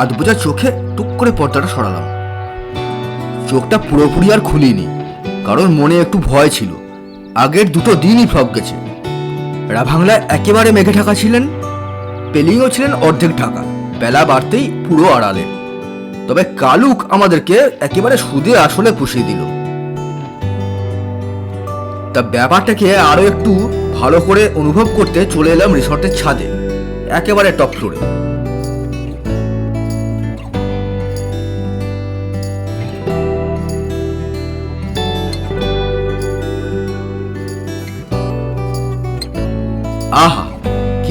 আধ বোঝা চোখে টুক করে পর্দাটা সরালাম। চোখটা পুরোপুরি আর খুলিনি, কারণ মনে একটু ভয় ছিল। আগের দুটো দিনই ফ্লপ গেছে। রাভাংলায় একেবারে মেঘে ঢাকা ছিলেন পেলিংও ছিলেন অর্ধেক ঢাকা, বেলা বাড়তেই পুরো আড়ালে। তবে কালুক আমাদেরকে একেবারে সুদে আসলে পুষিয়ে দিল। তা ব্যাপারটাকে আরও একটু ভালো করে অনুভব করতে চলে এলাম রিসর্টের ছাদে, একেবারে টপ ফ্লোরে।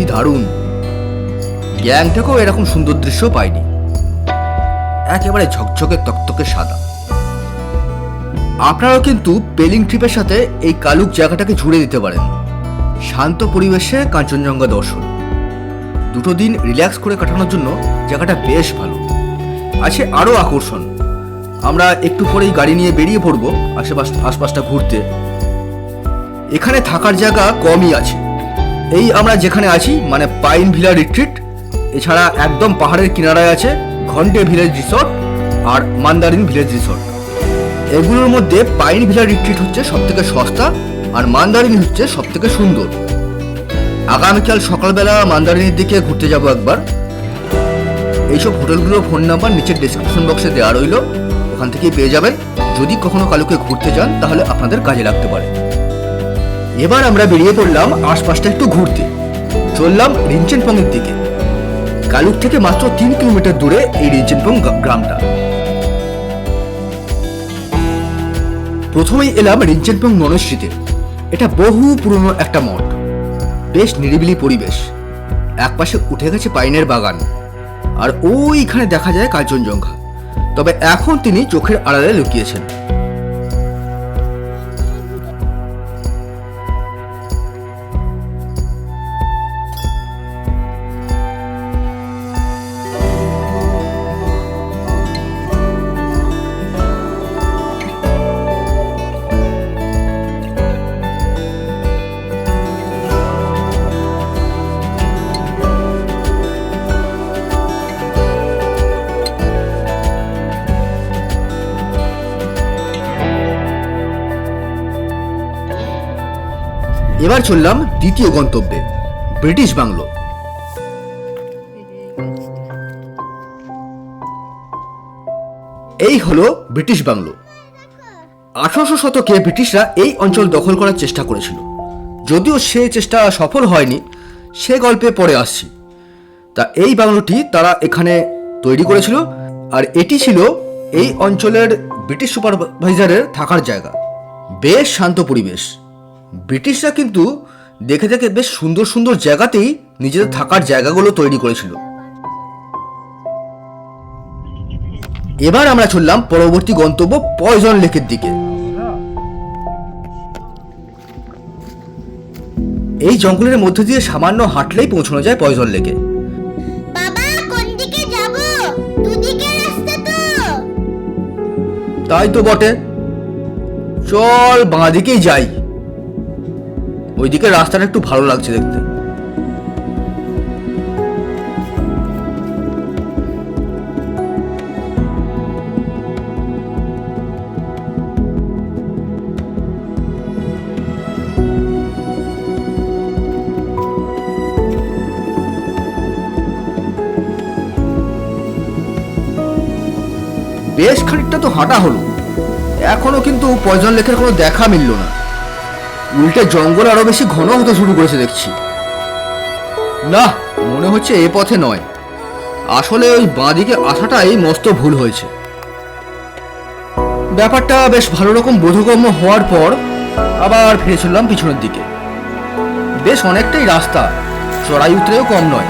দারুণ। গ্যাংটকেও এরকম সুন্দর দৃশ্য পাইনি। একেবারে ঝকঝকে তকতকে সাদা। আপনারাও কিন্তু পেলিং ট্রিপের সাথে এই কালুক জায়গাটাকে জুড়ে দিতে পারেন। শান্ত পরিবেশে কাঞ্চনজঙ্ঘা দর্শন। দুটো দিন রিল্যাক্স করে কাটানোর জন্য জায়গাটা বেশ ভালো। আছে আরও আকর্ষণ। আমরা একটু পরেই গাড়ি নিয়ে বেরিয়ে পড়ব আশেপাশ আশপাশটা ঘুরতে। এখানে থাকার জায়গা কমই আছে। এই আমরা যেখানে আছি মানে পাইন ভিলা রিট্রিট এছাড়া একদম পাহাড়ের কিনারায় আছে ঘন্টে ভিলেজ রিসর্ট আর মান্দারিন ভিলেজ রিসর্ট এগুলোর মধ্যে পাইন ভিলা রিট্রিট হচ্ছে সব থেকে সস্তা আর মান্দারিন হচ্ছে সব থেকে সুন্দর। আগামীকাল সকালবেলা মান্দারিনের দিকে ঘুরতে যাব একবার। এইসব হোটেলগুলোর ফোন নাম্বার নিচের ডিসক্রিপশন বক্সে দেওয়া রইল। ওখান থেকেই পেয়ে যাবেন। যদি কখনো কালুকে ঘুরতে যান, তাহলে আপনাদের কাজে লাগতে পারে। এবার আমরা বেরিয়ে পড়লাম আশপাশটা একটু ঘুরতে। চললাম রিঞ্চেনপংয়ের দিকে। কালুক থেকে মাত্র তিন কিলোমিটার দূরে এই রিঞ্চেনপং গ্রা- গ্রামটা। প্রথমেই এলাম রিঞ্চেনপং মনস্ট্রিতে এটা বহু পুরনো একটা মঠ। বেশ নিরিবিলি পরিবেশ। একপাশে উঠে গেছে পাইনের বাগান। আর ওইখানে দেখা যায় কাঞ্চনজঙ্ঘা। তবে এখন তিনি চোখের আড়ালে লুকিয়েছেন। এবার চললাম দ্বিতীয় গন্তব্যে, ব্রিটিশ বাংলো। এই হলো ব্রিটিশ বাংলো। আঠারোশো শতকে ব্রিটিশরা এই অঞ্চল দখল করার চেষ্টা করেছিল। যদিও সে চেষ্টা সফল হয়নি, সে গল্পে পরে আসছি। তা এই বাংলোটি তারা এখানে তৈরি করেছিল, আর এটি ছিল এই অঞ্চলের ব্রিটিশ সুপারভাইজারের থাকার জায়গা। বেশ শান্ত পরিবেশ। ব্রিটিশরা কিন্তু দেখে দেখে বেশ সুন্দর সুন্দর জায়গাতেই নিজেদের থাকার জায়গাগুলো তৈরি করেছিল। এবার আমরা চললাম পরবর্তী গন্তব্য পয়জন লেকের দিকে। এই জঙ্গলের মধ্যে দিয়ে সামান্য হাঁটলেই পৌঁছানো যায় পয়জন লেকে। তাই তো বটে। চল বাঁ দিকেই যাই। ওইদিকে রাস্তাটা একটু ভালো লাগছে দেখতে। বেশ খানিকটা তো হাঁটা হলো। এখনও কিন্তু পয়জন লেকের কোনো দেখা মিলল না। উল্টে জঙ্গল আরও বেশি ঘন হতে শুরু করেছে দেখছি। না, মনে হচ্ছে এ পথে নয়। আসলে ওই বাঁদিকে আসাটাই মস্ত ভুল হয়েছে। ব্যাপারটা বেশ ভালো রকম বোধগম্য হওয়ার পর আবার ফিরে চললাম পিছনের দিকে। বেশ অনেকটাই রাস্তা, চড়াই উতরেও কম নয়।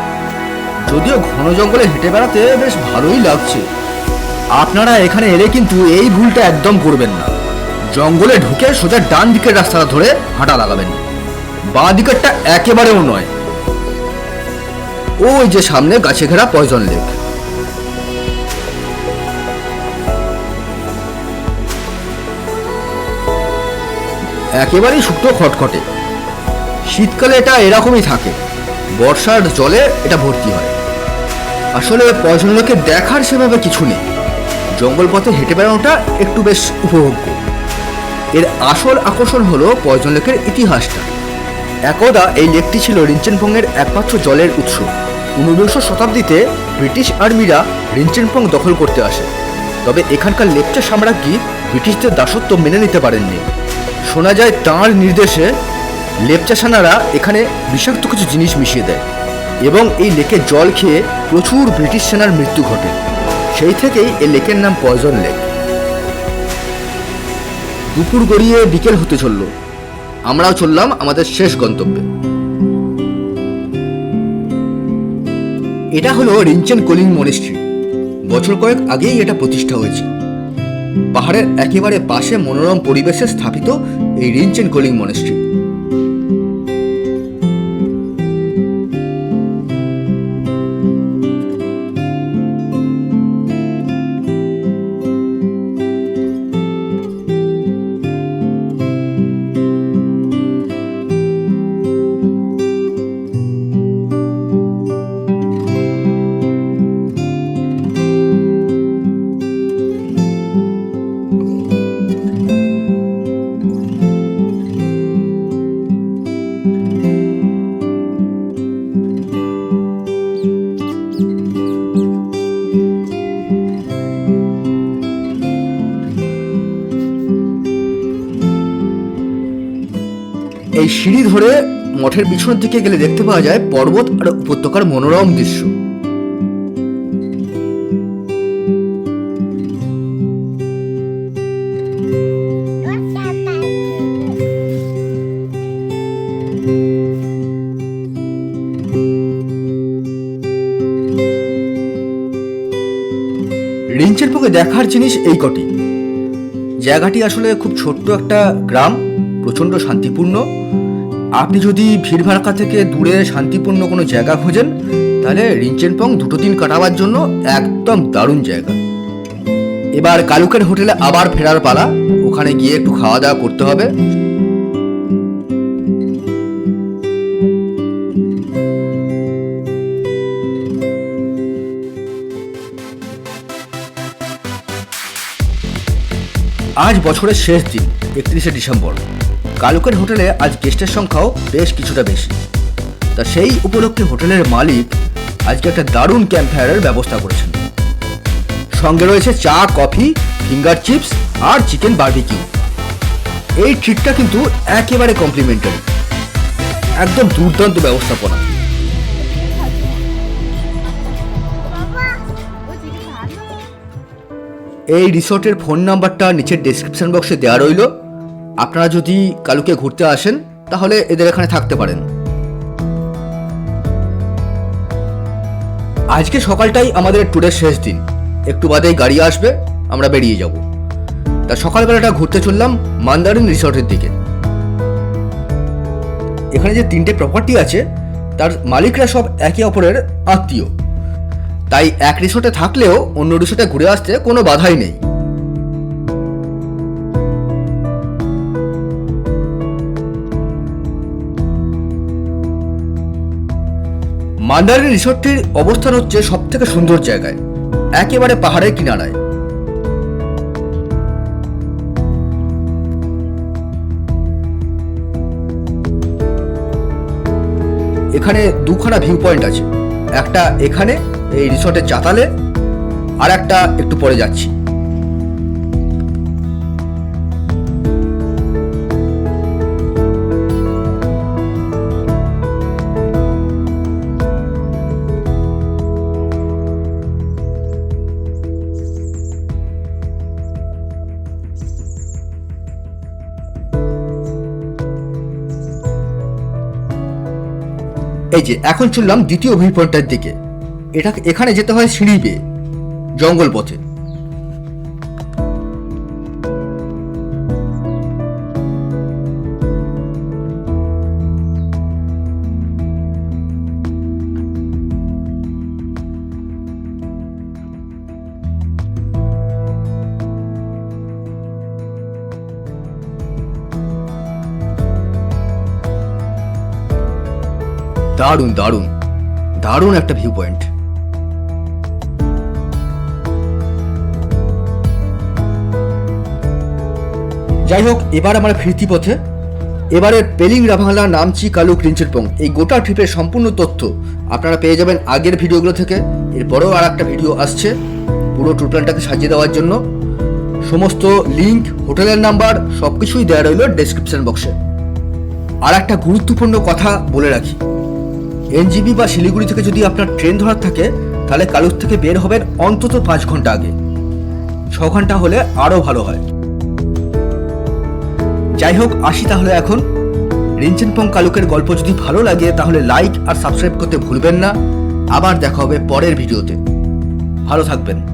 যদিও ঘন জঙ্গলে হেঁটে বেড়াতে বেশ ভালোই লাগছে। আপনারা এখানে এলে কিন্তু এই ভুলটা একদম করবেন না। জঙ্গলে ঢুকে সোজা ডান দিকের রাস্তাটা ধরে হাঁটা লাগাবেন। বাঁ দিকেরটা একেবারেও নয়। ওই যে সামনে গাছে ঘেরা পয়জন লেক। একেবারেই শুকনো খটখটে। শীতকালে এটা এরকমই থাকে। বর্ষার জলে এটা ভর্তি হয়। আসলে পয়জনকে দেখার সেভাবে কিছু নেই। জঙ্গল পথে হেঁটে বেড়ানোটা একটু বেশ উপভোগ্য। এর আসল আকর্ষণ হলো পয়জন লেকের ইতিহাসটা। একদা এই লেকটি ছিল রিঞ্চেনপংয়ের একমাত্র জলের উৎস। ঊনবিংশ শতাব্দীতে ব্রিটিশ আর্মিরা রিঞ্চেনপং দখল করতে আসে। তবে এখানকার লেপচা সাম্রাজ্ঞী ব্রিটিশদের দাসত্ব মেনে নিতে পারেননি। শোনা যায় তাঁর নির্দেশে লেপচা সেনারা এখানে বিষাক্ত কিছু জিনিস মিশিয়ে দেয় এবং এই লেকের জল খেয়ে প্রচুর ব্রিটিশ সেনার মৃত্যু ঘটে। সেই থেকেই এই লেকের নাম পয়জন লেক। দুপুর গড়িয়ে বিকেল হতে চলল। আমরাও চললাম আমাদের শেষ গন্তব্যে। এটা হলো রিঞ্চেন কলিং মনেস্ট্রি। বছর কয়েক আগেই এটা প্রতিষ্ঠা হয়েছে। পাহাড়ের একেবারে পাশে মনোরম পরিবেশে স্থাপিত এই রিঞ্চেন কলিং মনিস্ট্রি। সিঁড়ি ধরে মঠের পিছনের দিকে গেলে দেখতে পাওয়া যায় পর্বত আর উপত্যকার মনোরম দৃশ্য। রিঞ্চের পক্ষে দেখার জিনিস এই কটি। জায়গাটি আসলে খুব ছোট্ট একটা গ্রাম। প্রচণ্ড শান্তিপূর্ণ। আপনি যদি ভিড়ভাড়কা থেকে দূরে শান্তিপূর্ণ কোনো জায়গা খোঁজেন, তাহলে রিঞ্চেনপং দুটো দিন কাটাবার জন্য একদম দারুণ জায়গা। এবার কালুকের হোটেলে আবার ফেরার পালা, ওখানে গিয়ে একটু খাওয়া দাওয়া করতে হবে। আজ বছরের শেষ দিন, একত্রিশে ডিসেম্বর। কালুকের হোটেলে আজ গেস্টের সংখ্যাও বেশ কিছুটা বেশি। তা সেই উপলক্ষে হোটেলের মালিক আজকে একটা দারুণ ক্যাম্প ফায়ারের ব্যবস্থা করেছেন। সঙ্গে রয়েছে চা, কফি, ফিঙ্গার চিপস আর চিকেন বার্বিকিউ। এই ট্রিটটা কিন্তু একেবারে কমপ্লিমেন্টারি। একদম দুর্দান্ত ব্যবস্থাপনা। এই রিসর্টের ফোন নাম্বারটা নিচের ডেসক্রিপশন বক্সে দেওয়া রইল। আপনারা যদি কালুকে ঘুরতে আসেন, তাহলে এদের এখানে থাকতে পারেন। আজকে সকালটাই আমাদের ট্যুরের শেষ দিন। একটু বাদেই গাড়ি আসবে, আমরা বেরিয়ে যাব। তা সকালবেলাটা ঘুরতে চললাম মান্দারিন রিসর্টের দিকে। এখানে যে তিনটে প্রপার্টি আছে, তার মালিকরা সব একে অপরের আত্মীয়। তাই এক রিসোর্টে থাকলেও অন্য রিসোর্টে ঘুরে আসতে কোনো বাধাই নেই। মান্দারিন রিসোর্টটির অবস্থান হচ্ছে সব থেকে সুন্দর জায়গায়, একেবারে পাহাড়ের কিনারায়। এখানে দুখানা ভিউ পয়েন্ট আছে, একটা এখানে, এই রিসর্টের চাতালে, আর একটা একটু পরে যাচ্ছি। এই যে, এখন চললাম দ্বিতীয় ভিউ পয়েন্টের দিকে। এটা এখানে যেতে হয় সিঁড়ি বেয়ে, জঙ্গল পথে। দারুণ দারুণ। দারুণ একটা ভিউ পয়েন্ট যাই হোক, এবার আমার ফিরতি পথে। এবারে পেলিং রাভাংলা নামচি, কালু ক্রিঞ্চিরপং এই গোটা ট্রিপের সম্পূর্ণ তথ্য আপনারা পেয়ে যাবেন আগের ভিডিওগুলো থেকে। এরপরেও আর একটা ভিডিও আসছে, পুরো ট্যুর প্ল্যানটাকে সাজিয়ে দেওয়ার জন্য। সমস্ত লিঙ্ক হোটেলের নাম্বার সব কিছুই দেওয়া রইল ডেসক্রিপশান বক্সে আর একটা গুরুত্বপূর্ণ কথা বলে রাখি। এনজিবি বা শিলিগুড়ি থেকে যদি আপনার ট্রেন ধরার থাকে, তাহলে কালুর থেকে বের হবেন অন্তত পাঁচ ঘণ্টা আগে। ছ ঘণ্টা হলে আরও ভালো হয়। যাই হোক, আসি তাহলে এখন। রিঞ্চেনপং কালুকের গল্প যদি ভালো লাগে, তাহলে লাইক আর সাবস্ক্রাইব করতে ভুলবেন না। আবার দেখা হবে পরের ভিডিওতে। ভালো থাকবেন।